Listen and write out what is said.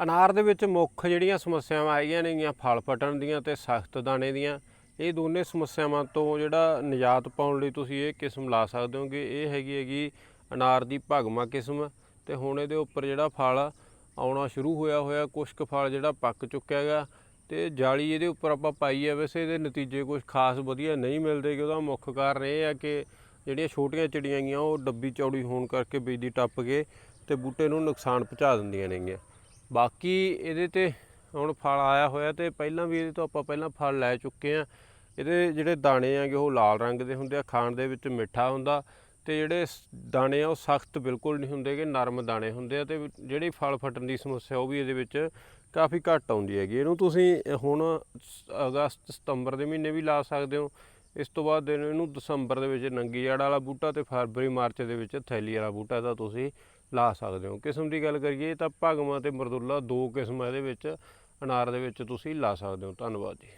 ਅਨਾਰ ਦੇ ਵਿੱਚ ਮੁੱਖ ਜਿਹੜੀਆਂ ਸਮੱਸਿਆਵਾਂ ਆਈਆਂ ਨੇਗੀਆਂ ਫਲ ਫਟਣ ਦੀਆਂ ਤੇ ਸਖਤ ਦਾਣੇ ਦੀਆਂ, ਇਹ ਦੋਨੇ ਸਮੱਸਿਆਵਾਂ ਤੋਂ ਜਿਹੜਾ ਨਿਜਾਤ ਪਾਉਣ ਲਈ ਤੁਸੀਂ ਇਹ ਕਿਸਮ ਲਾ ਸਕਦੇ ਹੋਗੇ। ਇਹ ਹੈਗੀ ਹੈਗੀ ਅਨਾਰ ਦੀ ਭਗਮਾ ਕਿਸਮ ਤੇ ਹੁਣ ਇਹਦੇ ਉੱਪਰ ਜਿਹੜਾ ਫਲ ਆਉਣਾ ਸ਼ੁਰੂ ਹੋਇਆ ਹੋਇਆ ਕੁਛ ਕੁ ਫਲ ਜਿਹੜਾ ਪੱਕ ਚੁੱਕਿਆ ਹੈਗਾ ਤੇ ਜਾਲੀ ਇਹਦੇ ਉੱਪਰ ਆਪਾਂ ਪਾਈ ਹੈ ਵੈਸੇ ਇਹਦੇ ਨਤੀਜੇ ਕੁਝ ਖਾਸ ਵਧੀਆ ਨਹੀਂ ਮਿਲਦੇ ਕਿ ਉਹਦਾ ਮੁੱਖ ਕਾਰਨ ਇਹ ਹੈ ਕਿ ਜਿਹੜੀਆਂ ਛੋਟੀਆਂ ਚਿੜੀਆਂ ਗੀਆਂ, ਉਹ ਡੱਬੀ ਚੌੜੀ ਹੋਣ ਕਰਕੇ ਬਿਜਲੀ ਟੱਪ ਕੇ ਤੇ ਬੂਟੇ ਨੂੰ ਨੁਕਸਾਨ ਪਹੁੰਚਾ ਦਿੰਦੀਆਂ ਨੇਗੀਆਂ। ਬਾਕੀ ਇਹਦੇ ਤੇ ਹੁਣ ਫਲ ਆਇਆ ਹੋਇਆ ਤੇ ਪਹਿਲਾਂ ਵੀ ਇਹਦੇ ਤੋਂ ਆਪਾਂ ਪਹਿਲਾਂ ਫਲ ਲੈ ਚੁੱਕੇ ਆ ਇਹਦੇ ਜਿਹੜੇ ਦਾਣੇ ਆਗੇ ਉਹ ਲਾਲ ਰੰਗ ਦੇ ਹੁੰਦੇ ਆ, ਖਾਣ ਦੇ ਵਿੱਚ ਮਿੱਠਾ ਹੁੰਦਾ ਤੇ ਜਿਹੜੇ ਸ- ਦਾਣੇ ਆ, ਉਹ ਸਖਤ ਬਿਲਕੁਲ ਨਹੀਂ ਹੁੰਦੇ ਕਿ ਨਰਮ ਦਾਣੇ ਹੁੰਦੇ ਆ ਤੇ ਜਿਹੜੀ ਫਲ ਫਟਣ ਦੀ ਸਮੱਸਿਆ, ਉਹ ਵੀ ਇਹਦੇ ਵਿੱਚ ਕਾਫੀ ਘੱਟ ਆਉਂਦੀ ਹੈਗੀ। ਇਹਨੂੰ ਤੁਸੀਂ ਹੁਣ ਸ- ਅਗਸਤ ਸਤੰਬਰ ਦੇ ਮਹੀਨੇ ਵੀ ਲਾ ਸਕਦੇ ਹੋ। ਇਸ ਤੋਂ ਬਾਅਦ ਇਹਨੂੰ ਇਹਨੂੰ ਦਸੰਬਰ ਦੇ ਵਿੱਚ ਨੰਗੀ ਜੜ ਵਾਲਾ ਬੂਟਾ ਤੇ ਫਰਵਰੀ, ਮਾਰਚ ਦੇ ਵਿੱਚ ਥੈਲੀ ਵਾਲਾ ਬੂਟਾ ਦਾ ਤੁਸੀਂ ਲਾ ਸਕਦੇ ਹੋ। ਕਿਸਮ ਦੀ ਗੱਲ ਕਰੀਏ ਤਾਂ ਭਗਵਾਂ ਤੇ ਮਰਦੁੱਲਾ ਦੋ ਕਿਸਮਾਂ ਇਹਦੇ ਵਿੱਚ, ਅਨਾਰ ਦੇ ਵਿੱਚ ਤੁਸੀਂ ਲਾ ਸਕਦੇ ਹੋ। ਧੰਨਵਾਦ ਜੀ।